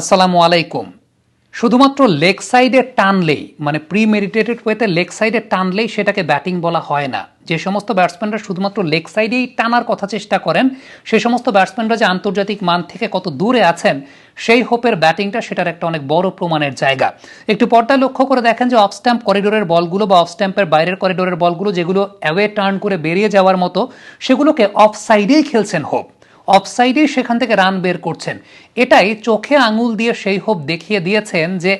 আসসালামু আলাইকুম। শুধুমাত্র লেগ সাইডে টানলেই মানে প্রি মেডিটেটেড ওয়েতে লেগ সাইডে টানলেই সেটাকে ব্যাটিং বলা হয় না। যে সমস্ত ব্যাটসম্যানরা শুধুমাত্র লেগ সাইডেই টানার কথা চেষ্টা করেন সেই সমস্ত ব্যাটসম্যানরা যে আন্তর্জাতিক মান থেকে কত দূরে আছেন, সেই হোপের ব্যাটিংটা সেটার একটা অনেক বড় প্রমাণের জায়গা। একটু পর্দায় লক্ষ্য করে দেখেন যে অফ স্ট্যাম্প করিডোরের বলগুলো বা অফ স্ট্যাম্পের বাইরের করিডোরের বলগুলো যেগুলো অ্যাওয়ে টার্ন করে বেরিয়ে যাওয়ার মতো, সেগুলোকে অফ সাইডেই খেলছেন হোপ। অফসাইডেই সেখান থেকে রান বের করছেন। এটাই চোখে আঙুল দিয়ে সেই হোপ দেখিয়ে দিয়েছেন যে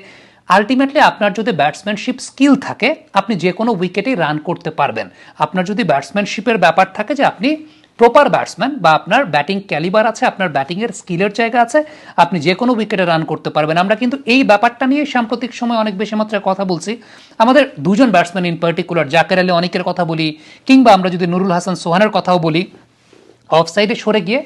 আলটিমেটলি আপনার যদি ব্যাটসম্যানশিপ স্কিল থাকে, আপনি যে কোনো উইকেটেই রান করতে পারবেন। আপনার যদি ব্যাটসম্যানশিপের ব্যাপার থাকে যে, আপনি প্রপার ব্যাটসম্যান বা আপনার ব্যাটিং ক্যালিবার আছে, আপনার ব্যাটিংয়ের স্কিলের জায়গা আছে, আপনি যে কোনো উইকেটে রান করতে পারবেন। আমরা কিন্তু এই ব্যাপারটা নিয়ে সাম্প্রতিক সময় অনেক বেশি মাত্রায় কথা বলছি। আমাদের দুজন batsman in particular Jaker Ali অনেকের কথা বলি, কিংবা আমরা যদি নুরুল হাসান সোহানের কথাও বলি অফ সাইডে সরে গিয়ে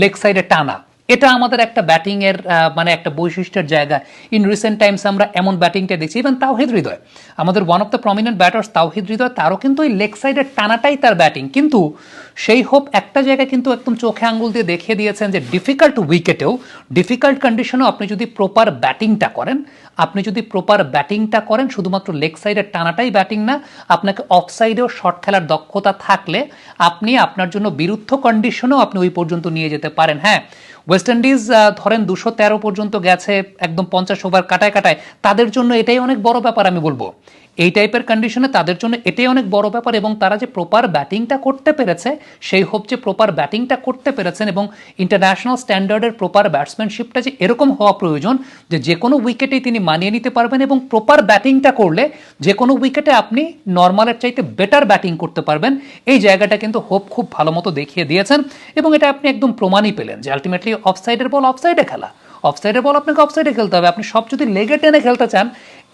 লেগ সাইডে টানা। এটা আমাদের একটা ব্যাটিং এর মানে একটা বৈশিষ্ট্যের জায়গা। ইন রিসেন্ট টাইমস আমরা এমন ব্যাটিংটা দেখছি, ইভেন তাওহিদ হৃদয়। আমাদের one of the prominent batters Towhid Hridoy, তারও কিন্তু ওই লেগ সাইডের টানাটাই তার ব্যাটিং। কিন্তু সেই হোপ একটা জায়গায় কিন্তু একদম চোখে আঙ্গুল দিয়ে দেখিয়ে দিয়েছেন যে ডিফিকাল্ট উইকেটেও ডিফিকাল্ট কন্ডিশনেও আপনি যদি প্রপার ব্যাটিংটা করেন, আপনি যদি প্রপার ব্যাটিংটা করেন, শুধুমাত্র লেগ সাইডের টানাটাই ব্যাটিং না, আপনাকে অফ সাইডেও শর্ট খেলার দক্ষতা থাকলে আপনি আপনার জন্য বিরুদ্ধ কন্ডিশনেও আপনি ওই পর্যন্ত নিয়ে যেতে পারেন। হ্যাঁ ওয়েস্ট ইন্ডিজ ধরেন দুশো তেরো পর্যন্ত গেছে, একদম পঞ্চাশ ওভার কাটায় কাটায়, তাদের জন্য এটাই অনেক বড় ব্যাপার আমি বলব। এই টাইপের কন্ডিশনে তাদের জন্য এটাই অনেক বড় ব্যাপার এবং তারা যে প্রপার ব্যাটিংটা করতে পেরেছে, সেই হোপ যে প্রপার ব্যাটিংটা করতে পেরেছেন এবং ইন্টারন্যাশনাল স্ট্যান্ডার্ডের প্রপার ব্যাটসম্যানশিপটা যে এরকম হওয়া প্রয়োজন যে যে কোনো উইকেটেই তিনি মানিয়ে নিতে পারবেন এবং প্রপার ব্যাটিংটা করলে যে কোনো উইকেটে আপনি নর্মালের চাইতে বেটার ব্যাটিং করতে পারবেন। এই জায়গাটা কিন্তু হোপ খুব ভালো মতো দেখিয়ে দিয়েছেন এবং এটা আপনি একদম প্রমাণই পেলেন যে আলটিমেটলি অফসাইডের বল অফসাইডে খেলা। অফসাইডের বল, আপনাকে অফসাইডে খেলতে হবে। আপনি সব যদি লেগে টেনে খেলতে চান,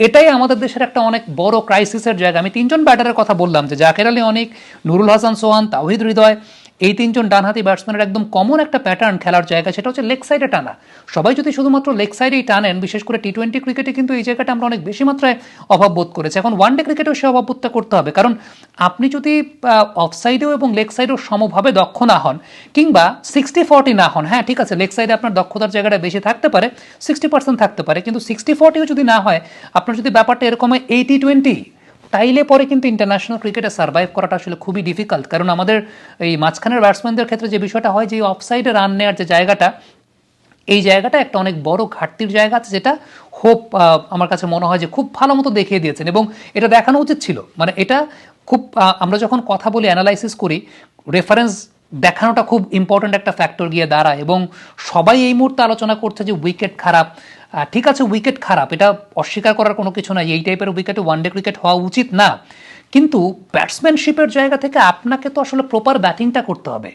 এটাই আমাদের দেশের একটা অনেক বড় ক্রাইসিসের জায়গা। আমি তিনজন ব্যাটারের কথা বললাম যে, জাকের আলী অনেক, নুরুল হাসান সোহান তাহিদ হৃদয় এই তিনজন ডানহাতি ব্যাটসম্যানের একদম কমন একটা প্যাটার্ন খেলার জায়গা, সেটা হচ্ছে লেগ সাইডে টানা। সবাই যদি শুধুমাত্র লেগ সাইডেই টানেন, বিশেষ করে টি টোয়েন্টি ক্রিকেটে কিন্তু এই জায়গাটা আমরা অনেক বেশি মাত্রায় অভাব বোধ করেছি। এখন ওয়ান ডে ক্রিকেটেও সে অভাববোধটা করতে হবে। কারণ আপনি যদি অফ সাইডেও এবং লেগ সাইডেও সমভাবে দক্ষ না হন, কিংবা সিক্সটি ফর্টি না হন হ্যাঁ ঠিক আছে লেগ সাইডে আপনার দক্ষতার জায়গাটা বেশি থাকতে পারে সিক্সটি পার্সেন্ট থাকতে পারে, কিন্তু সিক্সটি ফর্টিও যদি না হয়, আপনার যদি ব্যাপারটা এরকম হয় এইটি টোয়েন্টি তাইলে পরে কিন্তু ইন্টারন্যাশনাল ক্রিকেটে সার্ভাইভ করাটা আসলে খুবই ডিফিকাল্ট কারণ আমাদের এই মাঝখানের ব্যাটসম্যানদের ক্ষেত্রে যে বিষয়টা হয়, যে অফসাইডে রান নেওয়ার যে জায়গাটা, এই জায়গাটা একটা অনেক বড় ঘাটতির জায়গা আছে যেটা হোপ আমার কাছে মনে হয় যে খুব ভালো মতো দেখিয়ে দিয়েছেন। এবং এটা দেখানো উচিত ছিল। মানে এটা খুব আমরা যখন কথা বলি অ্যানালাইসিস করি রেফারেন্স দেখানোটা খুব ইম্পর্ট্যান্ট একটা ফ্যাক্টর গিয়ে দাঁড়ায় এবং সবাই এই মুহূর্তে আলোচনা করছে যে উইকেট খারাপ। ঠিক আছে উইকেট খারাপ, এটা অস্বীকার করার কোনো কিছু নাই। এই টাইপের উইকেটে ওয়ানডে ক্রিকেট হওয়া উচিত না। কিন্তু ব্যাটসম্যানশিপের জায়গা থেকে আপনাকে তো আসলে প্রপার ব্যাটিংটা করতে হবে।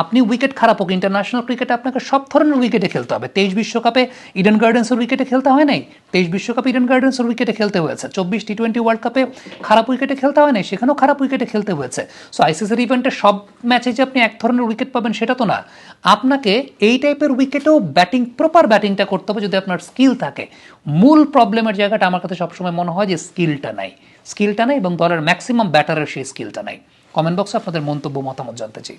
আপনি উইকেট খারাপ হোক ইন্টারন্যাশনাল ক্রিকেটে আপনাকে সব ধরনের উইকেটে খেলতে হবে। তেইশ বিশ্বকাপে ইডেন গার্ডেন্সের উইকেটে খেলতে হয় নাই? তেইশ বিশ্বকাপে ইডেন গার্ডেন্সের উইকেটে খেলতে হয়েছে। চব্বিশ টি টোয়েন্টি ওয়ার্ল্ড কাপে খারাপ উইকেটে খেলতে হয় নাই, সেখানেও খারাপ উইকেটে খেলতে হয়েছে। সো আইসিসির ইভেন্টে সব ম্যাচে যে আপনি এক ধরনের উইকেট পাবেন, সেটা তো না। আপনাকে এই টাইপের উইকেটেও ব্যাটিং প্রপার ব্যাটিংটা করতে হবে যদি আপনার স্কিল থাকে। মূল প্রবলেমের জায়গাটা আমার কাছে সবসময় মনে হয় যে স্কিলটা নাই। স্কিলটা নাই এবং দলের ম্যাক্সিমাম ব্যাটারের সেই স্কিলটা নাই। কমেন্ট বক্সে আপনাদের মন্তব্য, মতামত জানতে চাই।